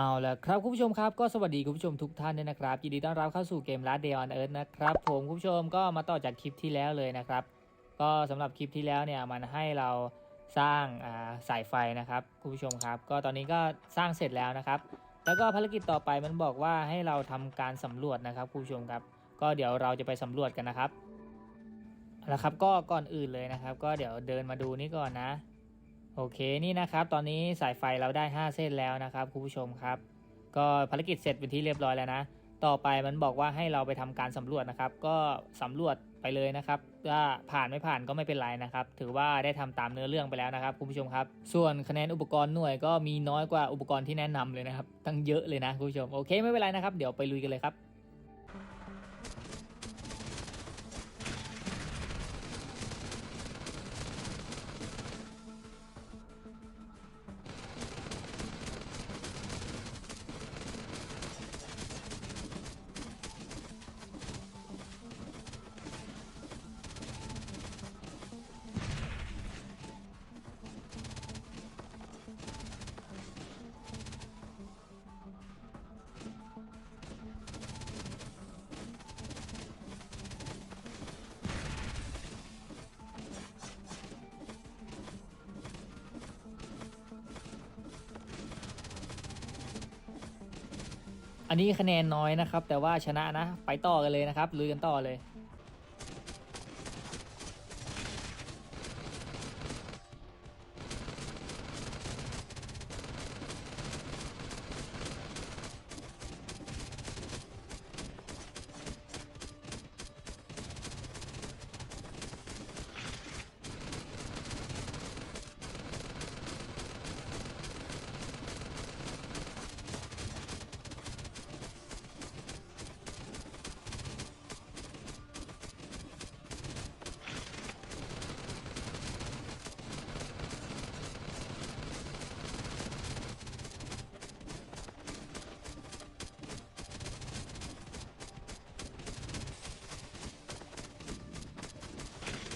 เอาละครับคุณผู้ชมครับก็สวัสดีคุณผู้ชมทุกท่านด้วยนะครับยินดีต้อนรับเข้าสู่เกม Last Day on Earth นะครับผมคุณผู้ชมก็มาต่อจากคลิปที่แล้วเลยนะครับ ก็สำหรับคลิปที่แล้วเนี่ยมันให้เราสร้างสายไฟนะครับคุณผู้ชมครับ ก็ตอนนี้ก็สร้างเสร็จแล้วนะครับ แล้วก็ภารกิจต่อไปมันบอกว่าให้เราทำการสำรวจนะครับคุณผู้ชมครับ ก็เดี๋ยวเราจะไปสำรวจกันนะครับเอาละครับก็ก่อนอื่นเลยนะครับ ก็เดี๋ยวเดินมาดูนี่ก่อนนะ โอเคนี่นะครับ ตอนนี้สายไฟเราได้ 5 เส้นแล้วนะครับคุณผู้ชมครับ ก็ภารกิจเสร็จเป็นที่เรียบร้อยแล้วนะ ต่อไปมันบอกว่าให้เราไปทำการสำรวจนะครับ ก็สำรวจไปเลยนะครับว่าผ่านไม่ผ่านก็ไม่เป็นไรนะครับ ถือว่าได้ทำตามเนื้อเรื่องไปแล้วนะครับคุณผู้ชมครับ ส่วนคะแนนอุปกรณ์หน่วยก็มีน้อยกว่าอุปกรณ์ที่แนะนำเลยนะครับ ตั้งเยอะเลยนะคุณผู้ชมโอเคไม่เป็นไรนะครับ เดี๋ยวไปลุยกันเลยครับ อันนี้คะแนนน้อยนะครับ แต่ว่าชนะนะ ไปต่อกันเลยนะครับลุยกันต่อเลย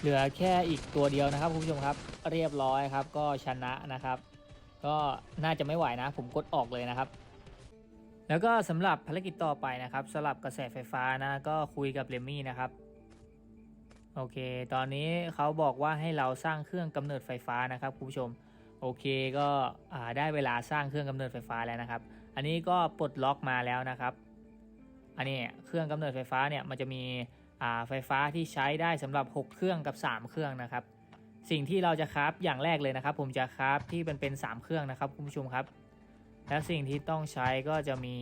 เหลือแค่อีกตัวเดียวนะครับคุณผู้ชมครับ เรียบร้อยครับ ก็ชนะนะครับ ก็น่าจะไม่ไหวนะ ผมกดออกเลยนะครับ แล้วก็สำหรับภารกิจต่อไปนะครับสลับกระแสไฟฟ้านะก็คุยกับเรมี่นะครับโอเค ตอนนี้เขาบอกว่าให้เราสร้างเครื่องกำเนิดไฟฟ้านะครับคุณผู้ชมโอเคก็ได้เวลาสร้างเครื่องกำเนิดไฟฟ้าแล้วนะครับ อันนี้ก็ปลดล็อกมาแล้วนะครับ อันนี้เครื่องกำเนิดไฟฟ้าเนี่ยมันจะมี ไฟฟ้าที่ใช้ได้สำหรับ 6 เครื่องกับ 3 เครื่องนะครับ สิ่งที่เราจะคราฟอย่างแรกเลยนะครับ ผมจะคราฟที่เป็นเป็น3เครื่องนะครับคุณผู้ชมครับ และสิ่งที่ต้องใช้ก็จะมี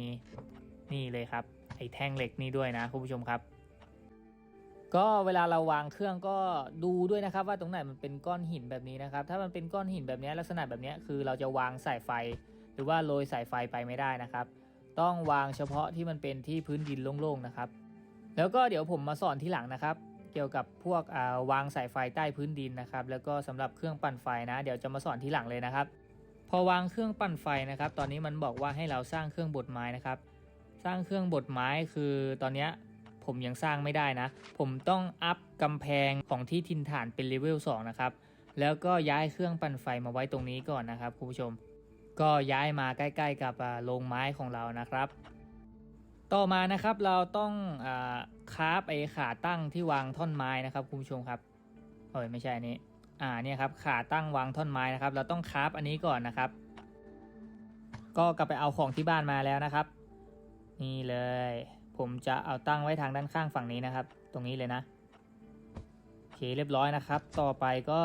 นี่เลยครับไอ้แท่งเหล็กนี่ด้วยนะคุณผู้ชมครับ ก็เวลาเราวางเครื่องก็ดูด้วยนะครับ ว่าตรงไหนมันเป็นก้อนหินแบบนี้นะครับ ถ้ามันเป็นก้อนหินแบบนี้ลักษณะแบบนี้คือเราจะวางสายไฟ หรือว่าโรยสายไฟไปไม่ได้นะครับ ต้องวางเฉพาะที่มันเป็นที่พื้นดินโล่งๆนะครับ แล้วก็เดี๋ยวผมมาสอนที่หลังนะครับ เกี่ยวกับพวกาวางสายไฟใต้พื้นดินนะครับ แล้วก็สำหรับเครื่องปั่นไฟนะ เดี๋ยวจะมาสอนที่หลังเลยนะครับ พอวางเครื่องปั่นไฟนะครับ ตอนนี้มันบอกว่าให้เราสร้างเครื่องบดไม้นะครับ สร้างเครื่องบดไม้คือตอนนี้ผมยังสร้างไม่ได้นะ ผมต้องอัพกำแพงของที่ทินฐานเป็นเลเวล2นะครับ แล้วก็ย้ายเครื่องปั่นไฟมาไว้ตรงนี้ก่อนนะครับคุณผู้ชม ก็ย้ายมาใกล้ ๆ กับโรงไม้ของเรานะครับ ต่อมานะครับเราต้องอคาฟไอขาตั้งที่วางท่อนไม้นะครับคุณผู้ชมครับเอ้ยไม่ใช่อันนี้อ่าเนี่ยครับขาตั้งวางท่อนไม้นะครับ เราต้องคาฟอันนี้ก่อนนะครับ ก็กลับไปเอาของที่บ้านมาแล้วนะครับ นี่เลย ผมจะเอาตั้งไว้ทางด้านข้างฝั่งนี้นะครับ ตรงนี้เลยนะโอเคเรียบร้อยนะครับ ต่อไปก็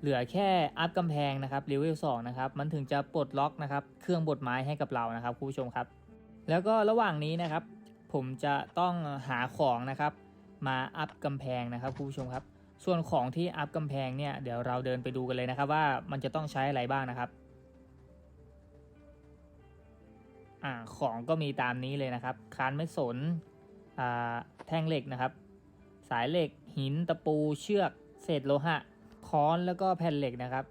เหลือแค่อัพกำแพงนะครับเลเวล2นะครับ มันถึงจะปลดล็อกนะครับ เครื่องบดไม้ให้กับเรานะครับคุณผู้ชมครับ แล้วก็ระหว่างนี้นะครับ ผมจะต้องหาของนะครับ มาอัพกำแพงนะครับคุณผู้ชมครับ ส่วนของที่อัพกำแพงเนี่ยเดี๋ยวเราเดินไปดูกันเลยนะครับ ว่ามันจะต้องใช้อะไรบ้างนะครับอ่าของก็มีตามนี้เลยนะครับ คานไม่สนอ่าแท่งเหล็กนะครับ สายเหล็กหินตะปูเชือก เศษโลหะค้อนแล้วก็แผ่นเหล็กนะครับ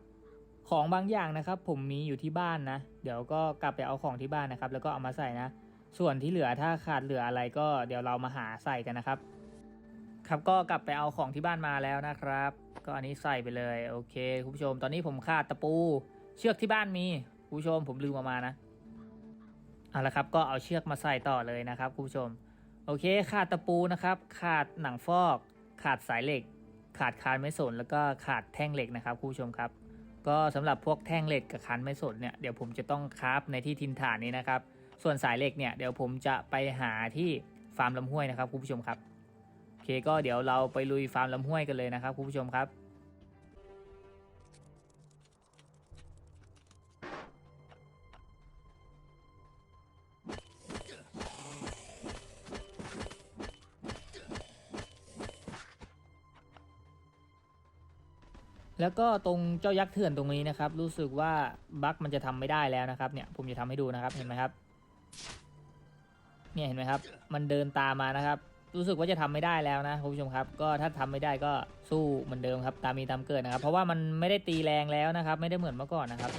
ของบางอย่างนะครับ ผมมีอยู่ที่บ้านนะ เดี๋ยวก็กลับไปเอาของที่บ้านนะครับ แล้วก็เอามาใส่นะ ส่วนที่เหลือถ้าขาดเหลืออะไรก็เดี๋ยวเรามาหาใส่กันนะครับ ครับก็กลับไปเอาของที่บ้านมาแล้วนะครับ ก็อันนี้ใส่ไปเลยโอเคคุณผู้ชม ตอนนี้ผมขาดตะปู เชือกที่บ้านมีคุณผู้ชมผมลืมเอามานะเอาละครับก็เอาเชือกมาใส่ต่อเลยนะครับคุณผู้ชม โอเคขาดตะปูนะครับ ขาดหนังฟอก ขาดสายเหล็ก ขาดคานไม้สนแล้วก็ขาดแท่งเหล็กนะครับคุณผู้ชมครับ ก็สำหรับพวกแท่งเหล็กกับคานไม้สนเนี่ยเดี๋ยวผมจะต้องคราฟในที่ทินฐานนี้นะครับ ส่วนสายเหล็กเนี่ยเดี๋ยวผมจะไปหาที่ฟาร์มลำห้วยนะครับคุณผู้ชมครับโอเคก็เดี๋ยวเราไปลุยฟาร์มลำห้วยกันเลยนะครับคุณผู้ชมครับแล้วก็ตรงเจ้ายักษ์เถื่อนตรงนี้นะครับ รู้สึกว่าบั๊กมันจะทำไม่ได้แล้วนะครับเนี่ยผมจะทำให้ดูนะครับเห็นไหมครับ เนี่ยเห็นไหมครับ มันเดินตามมานะครับ รู้สึกว่าจะทำไม่ได้แล้วนะคุณผู้ชมครับ ก็ถ้าทำไม่ได้ก็สู้เหมือนเดิมครับ ตามมีตามเกิดนะครับ เพราะว่ามันไม่ได้ตีแรงแล้วนะครับ ไม่ได้เหมือนเมื่อก่อนนะครับ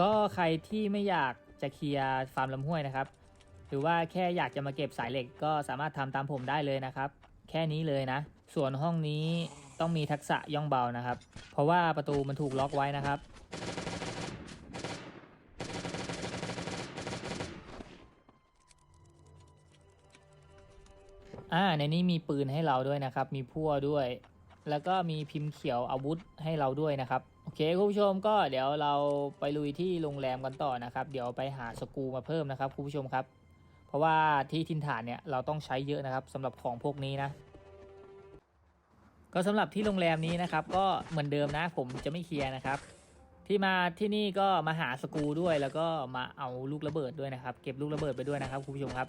ก็ใครที่ไม่อยากจะเคลียร์ฟาร์มลำห้วยนะครับ หรือว่าแค่อยากจะมาเก็บสายเหล็กก็สามารถทำตามผมได้เลยนะครับ แค่นี้เลยนะ ส่วนห้องนี้ต้องมีทักษะย่องเบานะครับ เพราะว่าประตูมันถูกล็อกไว้นะครับอ่าในนี้มีปืนให้เราด้วยนะครับ มีพั่วด้วย แล้วก็มีพิมพ์เขียวอาวุธให้เราด้วยนะครับ โอเคคุณผู้ชมก็เดี๋ยวเราไปลุยที่โรงแรมกันต่อนะครับ เดี๋ยวไปหาสกูมาเพิ่มนะครับคุณผู้ชมครับ เพราะว่าที่ทินฐานเนี่ยเราต้องใช้เยอะนะครับสำหรับของพวกนี้นะก็สำหรับที่โรงแรมนี้นะครับ ก็เหมือนเดิมนะ ผมจะไม่เคลียร์นะครับ ที่มาที่นี่ก็มาหาสกูด้วย แล้วก็มาเอาลูกระเบิดด้วยนะครับ เก็บลูกระเบิดไปด้วยนะครับคุณผู้ชมครับ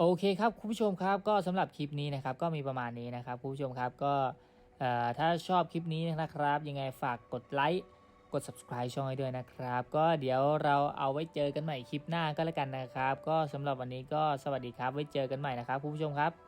โอเคครับคุณผู้ชมครับก็สำหรับคลิปนี้นะครับก็มีประมาณนี้นะครับคุณผู้ชมครับก็ถ้าชอบคลิปนี้นะครับ ยังไงฝากกดไลค์กด subscribe ช่องให้ด้วยนะครับ ก็เดี๋ยวเราเอาไว้เจอกันใหม่คลิปหน้าก็แล้วกันนะครับ ก็สำหรับวันนี้ก็สวัสดีครับ ไว้เจอกันใหม่นะครับคุณผู้ชมครับ